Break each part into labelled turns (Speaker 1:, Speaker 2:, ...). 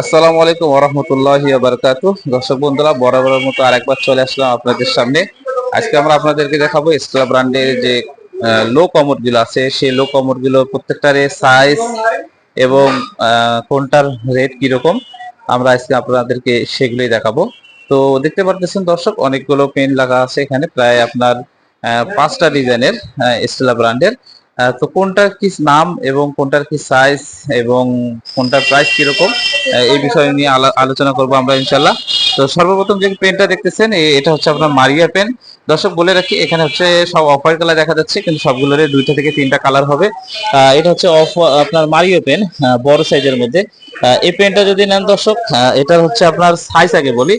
Speaker 1: আসসালামু আলাইকুম ওরহমতুল্লাহ বারকাত দর্শক বন্ধুরা, বরাবরের মতো আরেকবার চলে আসলাম আপনাদের সামনে। আজকে আমরা আপনাদেরকে দেখাবো স্কলা ব্র্যান্ডের যে লো কমোডগুলো আছে, সেই লো কমোডগুলো প্রত্যেকটার সাইজ এবং কোনটার রেট কীরকম, আমরা আজকে আপনাদেরকে সেগুলোই দেখাবো। তো দেখতে পারতেছেন দর্শক, অনেকগুলো পেন লাগা আছে এখানে, প্রায় আপনার পাঁচটা ডিজাইনের স্টেলা ব্র্যান্ডের তো কোনটার কি নাম এবং কোনটার কি সাইজ এবং কোনটার প্রাইস কীরকম? এই বিষয় নিয়ে আলো- আলোচনা করব আমরা ইনশাল্লাহ তো সর্বপ্রথম যে পেনটা দেখতেছেন এটা হচ্ছে আপনার মারিয়া পেন। দর্শক, বলে রাখি, এখানে হচ্ছে সব অফ হোয়াইট কালার দেখা যাচ্ছে, কিন্তু সবগুলোর দুইটা থেকে তিনটা কালার হবে। এটা হচ্ছে অফ আপনার মারিও পেন বড় সাইজের মধ্যে। এই পেনটা যদি নেন দর্শক এটার হচ্ছে আপনার সাইজ আগে বলি।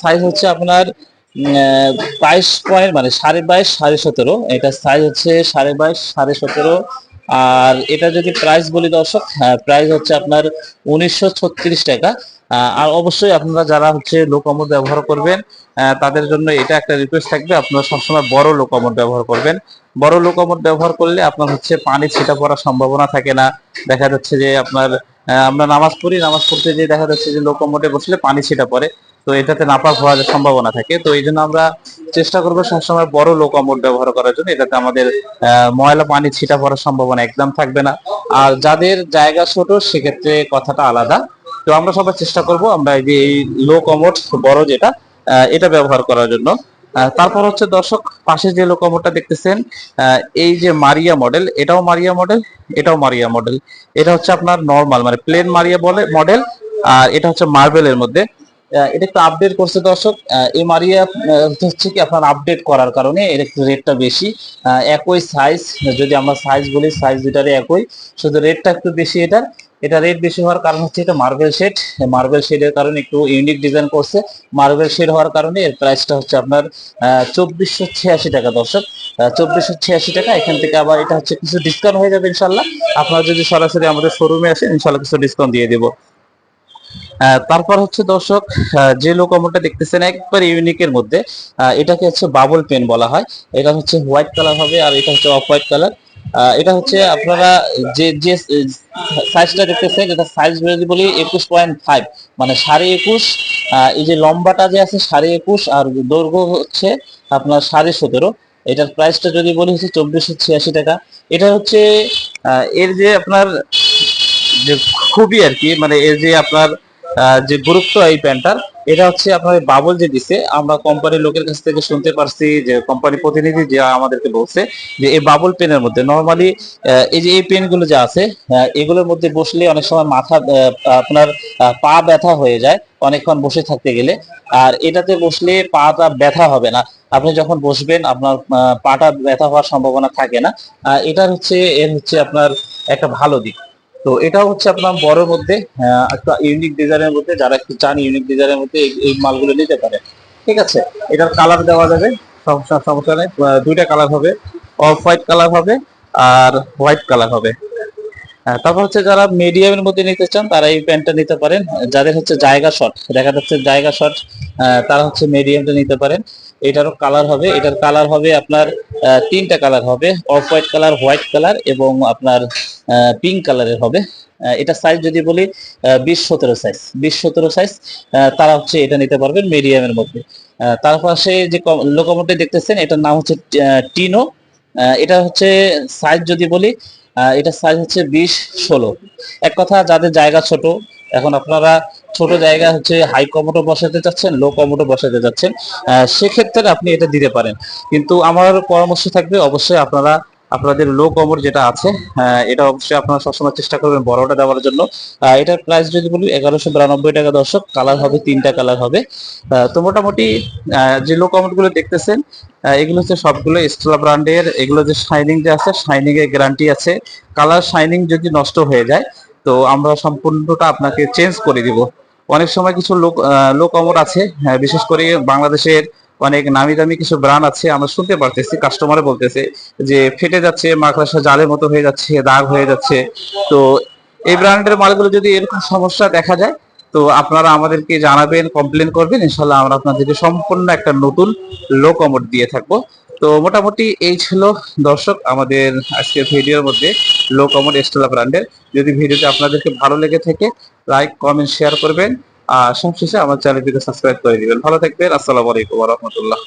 Speaker 1: সাইজ হচ্ছে আপনার বাইশ পয়েন্ট মানে সাড়ে বাইশ, সাড়ে সতেরো। এটা সাইজ হচ্ছে সাড়ে বাইশ, সাড়ে সতেরো। আর এটা যদি প্রাইস বলি দর্শক প্রাইস হচ্ছে আপনার উনিশশো ছত্রিশ টাকা। আর অবশ্যই আপনারা যারা হচ্ছে লো কমোড ব্যবহার করবেন তাদের জন্য এটা একটা রিকোয়েস্ট থাকবে। আপনারা সবসময় বড় লো কমোড ব্যবহার করবেন। বড় লো কমোড ব্যবহার করলে আপনার হচ্ছে পানি ছিটা পড়ার সম্ভাবনা থাকে না। দেখা যাচ্ছে যে আপনার আমরা নামাজ পড়ি, নামাজ পড়তে যে দেখা যাচ্ছে যে লো কমোডে বসলে পানি ছিটা পড়ে। তো এটাতে নাপাক হওয়ার সম্ভাবনা থাকে। তো এই জন্য আমরা চেষ্টা করব সবসময় বড় লোক কমোড ব্যবহার করার জন্য। এটাতে আমাদের ময়লা পানি ছিটা পড়ার সম্ভাবনা একদম থাকবে না। আর যাদের জায়গা ছোট, সেক্ষেত্রে কথাটা আলাদা। তো আমরা সবাই চেষ্টা করব আমরা এই যে এই লো কমোড বড় যেটা এটা ব্যবহার করার জন্য। তারপর হচ্ছে দর্শক, পাশে যে লো কমোডটা দেখতেছেন এই যে মারিয়া মডেল, এটাও মারিয়া মডেল, এটাও মারিয়া মডেল। এটা হচ্ছে আপনার নর্মাল মানে প্লেন মারিয়া বলে মডেল আর এটা হচ্ছে মার্বেলের মধ্যে। এটা একটু আপডেট করছে দর্শক। মারিয়া হচ্ছে কি আপনার আপডেট করার কারণে এর একটু রেটটা বেশি। একই সাইজ যদি আমরা সাইজ বলি সাইজ দুটারই একই। শুধু রেটটা একটু বেশি এটার। এটা রেট বেশি হওয়ার কারণ হচ্ছে এটা মার্বেল শেড মার্বেল শেডের কারণে একটু ইউনিক ডিজাইন করছে। মার্বেল শেড হওয়ার কারণে এর প্রাইসটা হচ্ছে আপনার চব্বিশশো ছিয়াশি টাকা দর্শক। চব্বিশশো ছিয়াশি টাকা। এখান থেকে আবার এটা হচ্ছে কিছু ডিসকাউন্ট হয়ে যাবে ইনশাল্লাহ আপনারা যদি সরাসরি আমাদের শোরুমে আসেন ইনশাল্লাহ কিছু ডিসকাউন্ট দিয়ে দেবো। তারপর হচ্ছে দর্শক যে লোকমোটা দেখতেছেন একবার ইউনিকের মধ্যে এটাকে হচ্ছে বাবল পেন বলা হয়। এটা হচ্ছে হোয়াইট কালার হবে আর এটা হচ্ছে অফ হোয়াইট কালার এটা হচ্ছে আপনারা যে যে সাইজটা দেখতেছেন, এটা সাইজ যদি বলি একুশ পয়েন্ট ফাইভ মানে সাড়ে একুশ এই যে লম্বাটা যে আছে সাড়ে একুশ আর দৈর্ঘ্য হচ্ছে আপনার সাড়ে সতেরো। এটার প্রাইসটা যদি বলি হচ্ছে চব্বিশশো ছিয়াশি টাকা। এটা হচ্ছে এর যে আপনার যে খুবই আর কি মানে এর যে আপনার যে গুরুত্ব এই প্যান্টটার, এটা হচ্ছে আপনার বাবল যে দিছে, আমরা কোম্পানির লোকের কাছ থেকে শুনতে পারছি, যে কোম্পানি প্রতিনিধি যে আমাদেরকে বলছে, যে এই বাবল পেনের মধ্যে নর্মালি এই যে এই পেনগুলো যে আছে এগুলোর মধ্যে বসলে অনেক সময় মাথা আপনার পা ব্যথা হয়ে যায়, অনেকক্ষণ বসে থাকতে গেলে, আর এটাতে বসলে পাটা ব্যথা হবে না। আপনি যখন বসবেন, আপনার পাটা ব্যথা হওয়ার সম্ভাবনা থাকে না। এটার হচ্ছে, এর হচ্ছে আপনার একটা ভালো দিক। তো এটাও হচ্ছে আপনার বড়র মধ্যে একটা ইউনিক ডিজাইনের মধ্যে, যারা একটু চান ইউনিক ডিজাইনের মধ্যে এই- মালগুলো নিতে পারে। ঠিক আছে? এটার কালার দেওয়া যাবে, সমস্যা সমস্যা নেই। দুইটা কালার হবে অফ হোয়াইট কালার হবে আর হোয়াইট কালার হবে। তারপর হচ্ছে যারা মিডিয়ামের মধ্যে নিতে চান, তারা এই প্যান্টটা নিতে পারেন। যাদের হচ্ছে জায়গা শর্ট দেখা যাচ্ছে জায়গা শর্ট তারা হচ্ছে মিডিয়ামটা নিতে পারেন। এটারও কালার হবে, এটার কালার হবে আপনার তিনটা কালার হবে off white colour white colour এবং আপনার পিঙ্ক কালারের হবে। এটা সাইজ যদি বলি বিশ সতেরো সাইজ বিশ সতেরো সাইজ তারা হচ্ছে এটা নিতে পারবেন মিডিয়ামের মধ্যে। তার পাশে যে লোকোমোটিভ দেখতেছেন এটার নাম হচ্ছে টিনো। এটা হচ্ছে সাইজ যদি বলি এটা সাইজ হচ্ছে বিশ ষোলো। এক কথা যাদের জায়গা ছোট এখন আপনারা ছোট জায়গা হচ্ছে হাই কমোটো বসাতে চাচ্ছেন লো কমোটো বসাতে যাচ্ছেন আহ, সেক্ষেত্রে আপনি এটা দিতে পারেন। কিন্তু আমার পরামর্শ থাকবে অবশ্যই আপনারা আপনাদের লো কমোড যেটা আছে এটা অবশ্যই আপনারা সবসময় চেষ্টা করবেন বড়টা দেওয়ার জন্য। এটার প্রাইস যদি বলি এগারোশো বিরানব্বই টাকা দর্শক কালার হবে তিনটা কালার হবে। তো মোটামুটি যে লো কমোডগুলো দেখতেছেন এগুলো হচ্ছে সবগুলো স্টেলা ব্র্যান্ডের এগুলো যে শাইনিং যে আছে শাইনিং এর গ্যারান্টি আছে। কালার শাইনিং যদি নষ্ট হয়ে যায় তো আমরা সম্পূর্ণটা আপনাকে চেঞ্জ করে দিব। অনেক সময় কিছু লোক লো অমর আছে আহ, বিশেষ করে বাংলাদেশের অনেক নামি দামি কিছু ব্র্যান্ড আছে, আমরা শুনতে পারতেছি কাস্টমারে বলতেছে যে ফেটে যাচ্ছে মাকড়সা জালের মতো হয়ে যাচ্ছে, দাগ হয়ে যাচ্ছে। তো এই ব্র্যান্ডের মালগুলো যদি এরকম সমস্যা দেখা যায়, তো আপনারা আমাদেরকে জানাবেন কমপ্লেন করবেন ইনশাল্লাহ আমরা আপনাদেরকে সম্পূর্ণ একটা নতুন লো কমোড দিয়ে থাকব। তো মোটামুটি এই ছিল দর্শক আমাদের আজকের ভিডিওর মধ্যে লো কমোড এক্সট্রা ব্র্যান্ডের যদি ভিডিওটি আপনাদেরকে ভালো লেগে থাকে লাইক কমেন্ট শেয়ার করবেন। আর সবশেষে আমার চ্যানেলটিকে সাবস্ক্রাইব করে দিবেন। ভালো থাকবেন আসসালামু আলাইকুম রহমতুল্লাহ।